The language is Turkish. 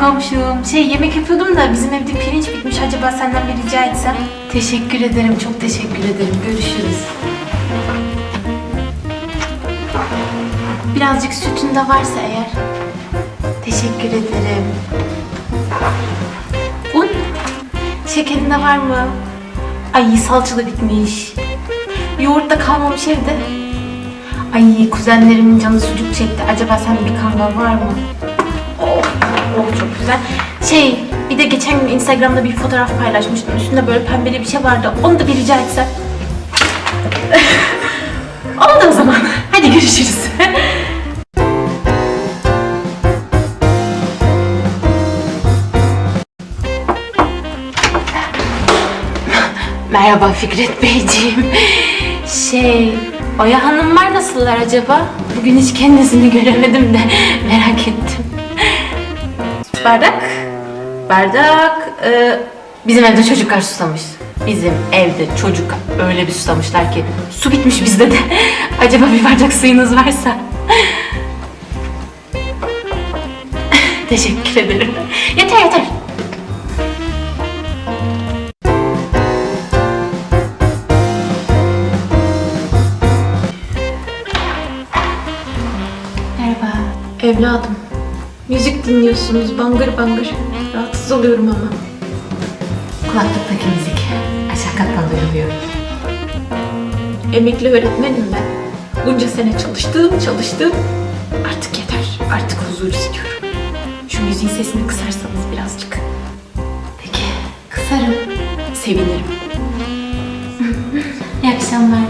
komşum. Şey yemek yapıyordum da bizim evde pirinç bitmiş. Acaba senden bir rica etsem? Teşekkür ederim. Çok teşekkür ederim. Görüşürüz. Birazcık sütün de varsa eğer. Teşekkür ederim. Un? Şekerin de var mı? Ay salça bitmiş. Yoğurt da kalmamış evde. Ay kuzenlerimin canı sucuk çekti. Acaba sende bir kangal var mı? Oh, oh çok güzel. Şey bir de geçen gün Instagram'da bir fotoğraf paylaşmıştım. Üstünde böyle pembeli bir şey vardı. Onu da bir rica etsem. Oldu o zaman. Hadi görüşürüz. Merhaba Fikret Beyciğim. Şey, Oya Hanımlar nasıllar acaba? Bugün hiç kendisini göremedim de merak ettim. Bardak? Bardak. e, bizim evde çocuklar susamış. Bizim evde çocuk öyle bir susamışlar ki su bitmiş bizde de. Acaba bir bardak suyunuz varsa? Teşekkür ederim. Yeter yeter. Merhaba. Evladım. Müzik dinliyorsunuz bangır bangır. Rahatsız oluyorum ama. Kulaklıktaki müzik aşağı kattan duyuluyor. Emekli öğretmenim ben. Bunca sene çalıştım çalıştım. Artık yeter. Artık huzur istiyorum. Şu müziğin sesini kısarsanız birazcık. Peki, kısarım. Sevinirim. İyi akşamlar.